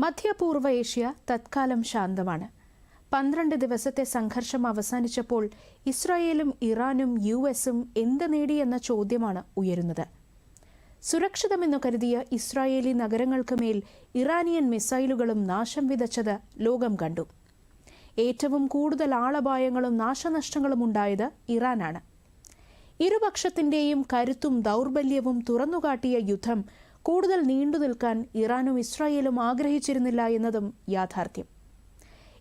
മധ്യപൂർവ Asia തത്കാലം ശാന്തമാണ്. പന്ത്രണ്ട് ദിവസത്തെ സംഘർഷം അവസാനിച്ചപ്പോൾ ഇസ്രായേലും ഇറാനും യു എസും എന്ത് നേടിയെന്ന ചോദ്യമാണ് ഉയരുന്നത്. സുരക്ഷിതമെന്നു കരുതിയ ഇസ്രായേലി നഗരങ്ങൾക്ക് മേൽ ഇറാനിയൻ മിസൈലുകളും നാശം വിതച്ചത് ലോകം കണ്ടു. ഏറ്റവും കൂടുതൽ ആളപായങ്ങളും നാശനഷ്ടങ്ങളും ഉണ്ടായത് ഇറാനാണ്. ഇരുപക്ഷത്തിന്റെയും കരുത്തും ദൗർബല്യവും തുറന്നുകാട്ടിയ യുദ്ധം കൂടുതൽ നീണ്ടു നിൽക്കാൻ ഇറാനും ഇസ്രായേലും ആഗ്രഹിച്ചിരുന്നില്ല എന്നതും യാഥാർത്ഥ്യം.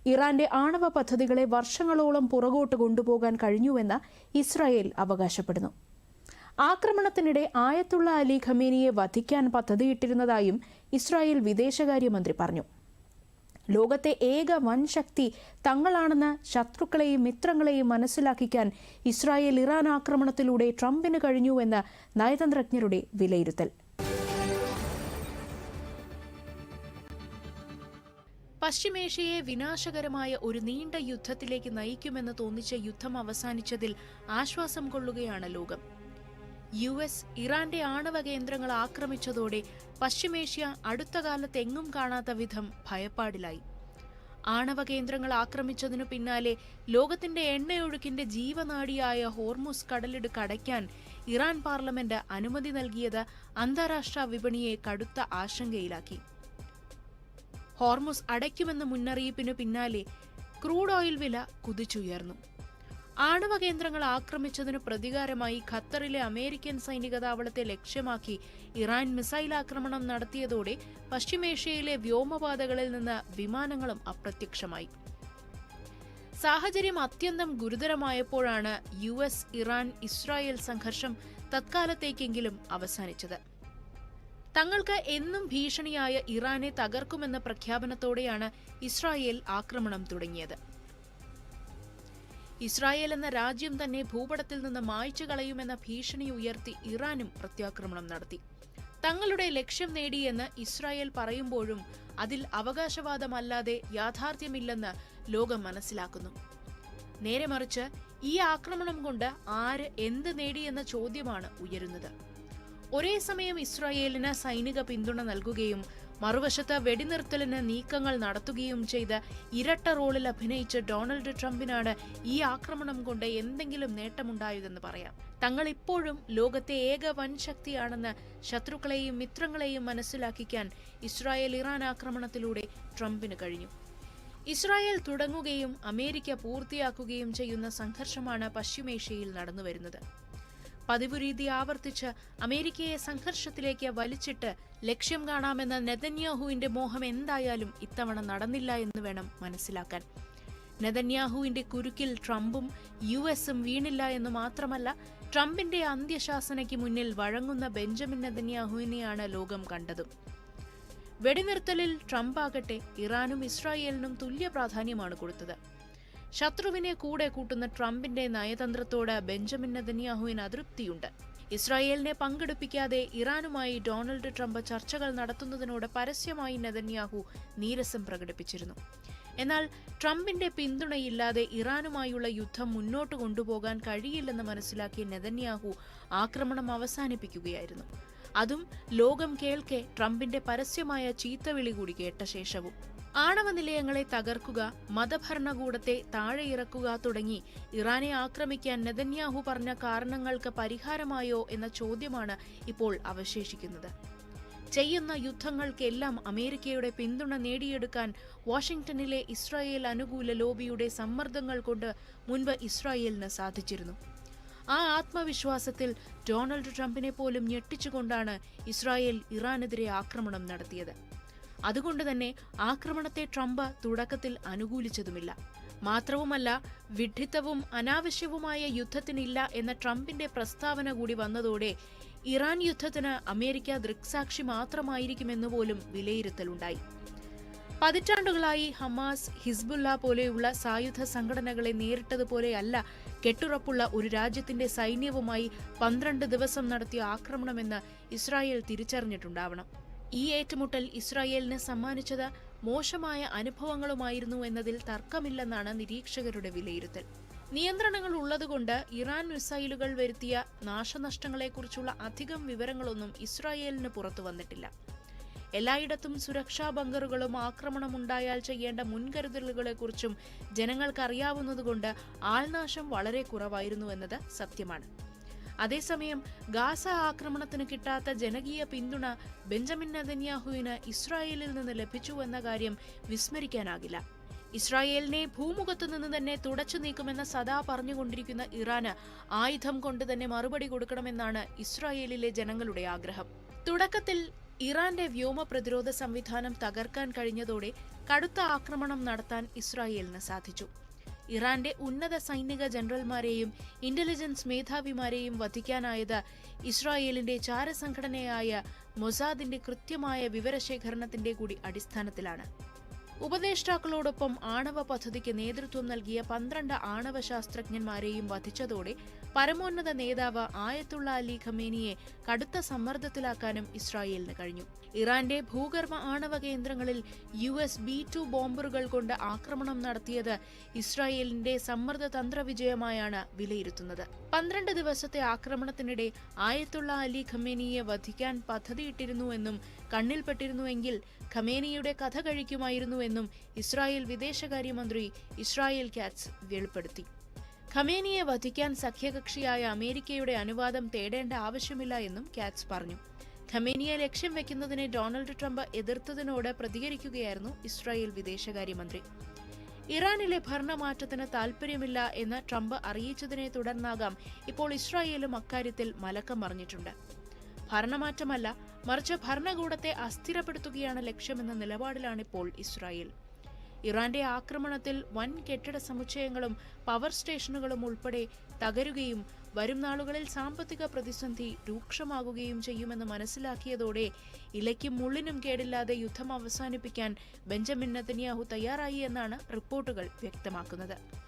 ഇറാന്റെ ആണവ പദ്ധതികളെ വർഷങ്ങളോളം പുറകോട്ട് കൊണ്ടുപോകാൻ കഴിഞ്ഞുവെന്ന് ഇസ്രായേൽ അവകാശപ്പെടുന്നു. ആക്രമണത്തിനിടെ ആയത്തുള്ള അലി ഖമേനിയെ വധിക്കാൻ പദ്ധതിയിട്ടിരുന്നതായും ഇസ്രായേൽ വിദേശകാര്യമന്ത്രി പറഞ്ഞു. ലോകത്തെ ഏക വൻ ശക്തി തങ്ങളാണെന്ന് ശത്രുക്കളെയും മിത്രങ്ങളെയും മനസ്സിലാക്കിക്കാൻ ഇസ്രായേൽ ഇറാൻ ആക്രമണത്തിലൂടെ ട്രംപിന് കഴിഞ്ഞുവെന്ന് നയതന്ത്രജ്ഞരുടെ വിലയിരുത്തൽ. പശ്ചിമേഷ്യയെ വിനാശകരമായ ഒരു നീണ്ട യുദ്ധത്തിലേക്ക് നയിക്കുമെന്ന് തോന്നിച്ച യുദ്ധം അവസാനിച്ചതിൽ ആശ്വാസം കൊള്ളുകയാണ് ലോകം. യു എസ് ഇറാന്റെ ആണവ കേന്ദ്രങ്ങൾ ആക്രമിച്ചതോടെ പശ്ചിമേഷ്യ അടുത്ത കാലത്ത് എങ്ങും കാണാത്ത വിധം ഭയപ്പാടിലായി. ആണവ കേന്ദ്രങ്ങൾ ആക്രമിച്ചതിനു പിന്നാലെ ലോകത്തിന്റെ എണ്ണയൊഴുക്കിന്റെ ജീവനാടിയായ ഹോർമുസ് കടലിടുക്ക് അടയ്ക്കാൻ ഇറാൻ പാർലമെന്റ് അനുമതി നൽകിയത് അന്താരാഷ്ട്ര വിപണിയെ കടുത്ത ആശങ്കയിലാക്കി. ഹോർമുസ് അടയ്ക്കുമെന്ന മുന്നറിയിപ്പിനു പിന്നാലെ ക്രൂഡ് ഓയിൽ വില കുതിച്ചുയർന്നു. ആണവ കേന്ദ്രങ്ങൾ ആക്രമിച്ചതിനു പ്രതികാരമായി ഖത്തറിലെ അമേരിക്കൻ സൈനിക താവളത്തെ ലക്ഷ്യമാക്കി ഇറാൻ മിസൈൽ ആക്രമണം നടത്തിയതോടെ പശ്ചിമേഷ്യയിലെ വ്യോമപാതകളിൽ നിന്ന് വിമാനങ്ങളും അപ്രത്യക്ഷമായി. സാഹചര്യം അത്യന്തം ഗുരുതരമായപ്പോഴാണ് യു എസ് ഇറാൻ ഇസ്രായേൽ സംഘർഷം തത്കാലത്തേക്കെങ്കിലും അവസാനിച്ചത്. തങ്ങൾക്ക് എന്നും ഭീഷണിയായ ഇറാനെ തകർക്കുമെന്ന പ്രഖ്യാപനത്തോടെയാണ് ഇസ്രായേൽ ആക്രമണം തുടങ്ങിയത്. ഇസ്രായേൽ എന്ന രാജ്യം തന്നെ ഭൂപടത്തിൽ നിന്ന് മായ്ച്ചു കളയുമെന്ന ഭീഷണി ഉയർത്തി ഇറാനും പ്രത്യാക്രമണം നടത്തി. തങ്ങളുടെ ലക്ഷ്യം നേടിയെന്ന് ഇസ്രായേൽ പറയുമ്പോഴും അതിൽ അവകാശവാദമല്ലാതെ യാഥാർത്ഥ്യമില്ലെന്ന് ലോകം മനസ്സിലാക്കുന്നു. നേരെ മറിച്ച് ഈ ആക്രമണം കൊണ്ട് ആര് എന്ത് നേടിയെന്ന ചോദ്യമാണ് ഉയരുന്നത്. ഒരേ സമയം ഇസ്രായേലിന് സൈനിക പിന്തുണ നൽകുകയും മറുവശത്ത് വെടിനിർത്തലിന് നീക്കങ്ങൾ നടത്തുകയും ചെയ്ത ഇരട്ട റോളിൽ അഭിനയിച്ച ഡൊണാൾഡ് ട്രംപിനാണ് ഈ ആക്രമണം കൊണ്ട് എന്തെങ്കിലും നേട്ടമുണ്ടായതെന്ന് പറയാം. തങ്ങൾ ഇപ്പോഴും ലോകത്തെ ഏക വൻ ശക്തിയാണെന്ന് ശത്രുക്കളെയും മിത്രങ്ങളെയും മനസ്സിലാക്കിക്കാൻ ഇസ്രായേൽ ഇറാൻ ആക്രമണത്തിലൂടെ ട്രംപിന് കഴിഞ്ഞു. ഇസ്രായേൽ തുടങ്ങുകയും അമേരിക്ക പൂർത്തിയാക്കുകയും ചെയ്യുന്ന സംഘർഷമാണ് പശ്ചിമേഷ്യയിൽ നടന്നുവരുന്നത്. പതിവ് രീതി ആവർത്തിച്ച് അമേരിക്കയെ സംഘർഷത്തിലേക്ക് വലിച്ചിട്ട് ലക്ഷ്യം കാണാമെന്ന നെതന്യാഹുവിന്റെ മോഹം എന്തായാലും ഇത്തവണ നടന്നില്ല എന്ന് വേണം മനസ്സിലാക്കാൻ. നെതന്യാഹുവിന്റെ കുരുക്കിൽ ട്രംപും യു എസും വീണില്ല എന്ന് മാത്രമല്ല ട്രംപിന്റെ അന്ത്യശാസനയ്ക്ക് മുന്നിൽ വഴങ്ങുന്ന ബെഞ്ചമിൻ നെതന്യാഹുവിനെയാണ് ലോകം കണ്ടതും. വെടിനിർത്തലിൽ ട്രംപ് ആകട്ടെ ഇറാനും ഇസ്രായേലിനും തുല്യ പ്രാധാന്യമാണ് കൊടുത്തത്. ശത്രുവിനെ കൂടെ കൂട്ടുന്ന ട്രംപിന്റെ നയതന്ത്രത്തോട് ബെഞ്ചമിൻ നെതന്യാഹുവിന് അതൃപ്തിയുണ്ട്. ഇസ്രായേലിനെ പങ്കെടുപ്പിക്കാതെ ഇറാനുമായി ഡൊണാൾഡ് ട്രംപ് ചർച്ചകൾ നടത്തുന്നതിനോട് പരസ്യമായി നെതന്യാഹു നീരസം പ്രകടിപ്പിച്ചിരുന്നു. എന്നാൽ ട്രംപിന്റെ പിന്തുണയില്ലാതെ ഇറാനുമായുള്ള യുദ്ധം മുന്നോട്ട് കൊണ്ടുപോകാൻ കഴിയില്ലെന്ന് മനസ്സിലാക്കിയ നെതന്യാഹു ആക്രമണം അവസാനിപ്പിക്കുകയായിരുന്നു. അതും ലോകം കേൾക്കെ ട്രംപിന്റെ പരസ്യമായ ചീത്തവിളി കൂടി കേട്ട ശേഷവും. ആണവ നിലയങ്ങളെ തകർക്കുക മതഭരണകൂടത്തെ താഴെയിറക്കുക തുടങ്ങി ഇറാനെ ആക്രമിക്കാൻ നെതന്യാഹു പറഞ്ഞ കാരണങ്ങൾക്ക് പരിഹാരമായോ എന്ന ചോദ്യമാണ് ഇപ്പോൾ അവശേഷിക്കുന്നത്. ചെയ്യുന്ന യുദ്ധങ്ങൾക്കെല്ലാം അമേരിക്കയുടെ പിന്തുണ നേടിയെടുക്കാൻ വാഷിംഗ്ടണിലെ ഇസ്രായേൽ അനുകൂല ലോബിയുടെ സമ്മർദ്ദങ്ങൾ കൊണ്ട് മുൻപ് ഇസ്രായേലിന് സാധിച്ചിരുന്നു. ആ ആത്മവിശ്വാസത്തിൽ ഡൊണാൾഡ് ട്രംപിനെ പോലും ഞെട്ടിച്ചുകൊണ്ടാണ് ഇസ്രായേൽ ഇറാനെതിരെ ആക്രമണം നടത്തിയത്. അതുകൊണ്ട് തന്നെ ആക്രമണത്തെ ട്രംപ് തുടക്കത്തിൽ അനുകൂലിച്ചതുമില്ല. മാത്രവുമല്ല വിഡ്ഢിത്തവും അനാവശ്യവുമായ യുദ്ധത്തിനില്ല എന്ന ട്രംപിന്റെ പ്രസ്താവന കൂടി വന്നതോടെ ഇറാൻ യുദ്ധത്തിന് അമേരിക്ക ദൃക്സാക്ഷി മാത്രമായിരിക്കുമെന്ന് പോലും വിലയിരുത്തലുണ്ടായി. പതിറ്റാണ്ടുകളായി ഹമാസ് ഹിസ്ബുല്ല പോലെയുള്ള സായുധ സംഘടനകളെ നേരിട്ടതുപോലെയല്ല കെട്ടുറപ്പുള്ള ഒരു രാജ്യത്തിന്റെ സൈന്യവുമായി പന്ത്രണ്ട് ദിവസം നടത്തിയ ആക്രമണമെന്ന് ഇസ്രായേൽ തിരിച്ചറിഞ്ഞിട്ടുണ്ടാവണം. ഈ ഏറ്റുമുട്ടൽ ഇസ്രായേലിന് സമ്മാനിച്ചത് മോശമായ അനുഭവങ്ങളുമായിരുന്നു എന്നതിൽ തർക്കമില്ലെന്നാണ് നിരീക്ഷകരുടെ വിലയിരുത്തൽ. നിയന്ത്രണങ്ങൾ ഉള്ളതുകൊണ്ട് ഇറാൻ മിസൈലുകൾ വരുത്തിയ നാശനഷ്ടങ്ങളെക്കുറിച്ചുള്ള അധികം വിവരങ്ങളൊന്നും ഇസ്രായേലിന് പുറത്തു വന്നിട്ടില്ല. എല്ലായിടത്തും സുരക്ഷാ ബങ്കറുകളും ആക്രമണമുണ്ടായാൽ ചെയ്യേണ്ട മുൻകരുതലുകളെക്കുറിച്ചും ജനങ്ങൾക്കറിയാവുന്നതുകൊണ്ട് ആൾനാശം വളരെ കുറവായിരുന്നു എന്നത് സത്യമാണ്. അതേസമയം ഗാസ ആക്രമണത്തിന് കിട്ടാത്ത ജനകീയ പിന്തുണ ബെഞ്ചമിൻ നെതന്യാഹുവിന് ഇസ്രായേലിൽ നിന്ന് ലഭിച്ചുവെന്ന കാര്യം വിസ്മരിക്കാനാകില്ല. ഇസ്രായേലിനെ ഭൂമുഖത്തു നിന്ന് തന്നെ തുടച്ചു നീക്കുമെന്ന് സദാ പറഞ്ഞുകൊണ്ടിരിക്കുന്ന ഇറാന് ആയുധം കൊണ്ട് തന്നെ മറുപടി കൊടുക്കണമെന്നാണ് ഇസ്രായേലിലെ ജനങ്ങളുടെ ആഗ്രഹം. തുടക്കത്തിൽ ഇറാന്റെ വ്യോമ പ്രതിരോധ സംവിധാനം തകർക്കാൻ കഴിഞ്ഞതോടെ കടുത്ത ആക്രമണം നടത്താൻ ഇസ്രായേലിന് സാധിച്ചു. ഇറാന്റെ ഉന്നത സൈനിക ജനറൽമാരെയും ഇന്റലിജൻസ് മേധാവിമാരെയും വധിക്കാനായത് ഇസ്രായേലിന്റെ ചാരസംഘടനയായ മൊസാദിന്റെ കൃത്യമായ വിവരശേഖരണത്തിന്റെ കൂടി അടിസ്ഥാനത്തിലാണ്. ഉപദേഷ്ടാക്കളോടൊപ്പം ആണവ പദ്ധതിക്ക് നേതൃത്വം നൽകിയ പന്ത്രണ്ട് ആണവ ശാസ്ത്രജ്ഞന്മാരെയും വധിച്ചതോടെ പരമോന്നത നേതാവ് ആയത്തുള്ള അലി ഖമേനിയെ കടുത്ത സമ്മർദ്ദത്തിലാക്കാനും ഇസ്രായേലിന് കഴിഞ്ഞു. ഇറാന്റെ ഭൂഗർഭ ആണവ കേന്ദ്രങ്ങളിൽ യു എസ് ബി ടു ബോംബറുകൾ കൊണ്ട് ആക്രമണം നടത്തിയത് ഇസ്രായേലിന്റെ സമ്മർദ്ദ തന്ത്ര വിജയമായാണ് വിലയിരുത്തുന്നത്. പന്ത്രണ്ട് ദിവസത്തെ ആക്രമണത്തിനിടെ ആയത്തുള്ള അലി ഖമേനിയെ വധിക്കാൻ പദ്ധതിയിട്ടിരുന്നുവെന്നും കണ്ണിൽപ്പെട്ടിരുന്നുവെങ്കിൽ ഖമേനിയുടെ കഥ കഴിക്കുമായിരുന്നുവെന്നും ഇസ്രായേൽ വിദേശകാര്യമന്ത്രി ഇസ്രായേൽ കാറ്റ്സ് വെളിപ്പെടുത്തി. ഖമേനിയെ വധിക്കാൻ സഖ്യകക്ഷിയായ അമേരിക്കയുടെ അനുവാദം തേടേണ്ട ആവശ്യമില്ല എന്നും കാറ്റ്സ് പറഞ്ഞു. ഖമേനിയെ ലക്ഷ്യം വെക്കുന്നതിനെ ഡൊണാൾഡ് ട്രംപ് എതിർത്തതിനോട് പ്രതികരിക്കുകയായിരുന്നു ഇസ്രായേൽ വിദേശകാര്യമന്ത്രി. ഇറാനിലെ ഭരണമാറ്റത്തിന് താൽപ്പര്യമില്ല എന്ന് ട്രംപ് അറിയിച്ചതിനെ തുടർന്നാകാം ഇപ്പോൾ ഇസ്രായേലും അക്കാര്യത്തിൽ മലക്കം മറിഞ്ഞിട്ടുണ്ട്. ഭരണമാറ്റമല്ല മറിച്ച് ഭരണകൂടത്തെ അസ്ഥിരപ്പെടുത്തുകയാണ് ലക്ഷ്യമെന്ന നിലപാടിലാണിപ്പോൾ ഇസ്രായേൽ. ഇറാന്റെ ആക്രമണത്തിൽ വൻ കെട്ടിട സമുച്ചയങ്ങളും പവർ സ്റ്റേഷനുകളും ഉൾപ്പെടെ തകരുകയും വരും നാളുകളിൽ സാമ്പത്തിക പ്രതിസന്ധി രൂക്ഷമാകുകയും ചെയ്യുമെന്ന് മനസ്സിലാക്കിയതോടെ ഇലയ്ക്കും മുള്ളിനും കേടില്ലാതെ യുദ്ധം അവസാനിപ്പിക്കാൻ ബെഞ്ചമിൻ നെതന്യാഹു തയ്യാറായി എന്നാണ് റിപ്പോർട്ടുകൾ വ്യക്തമാക്കുന്നത്.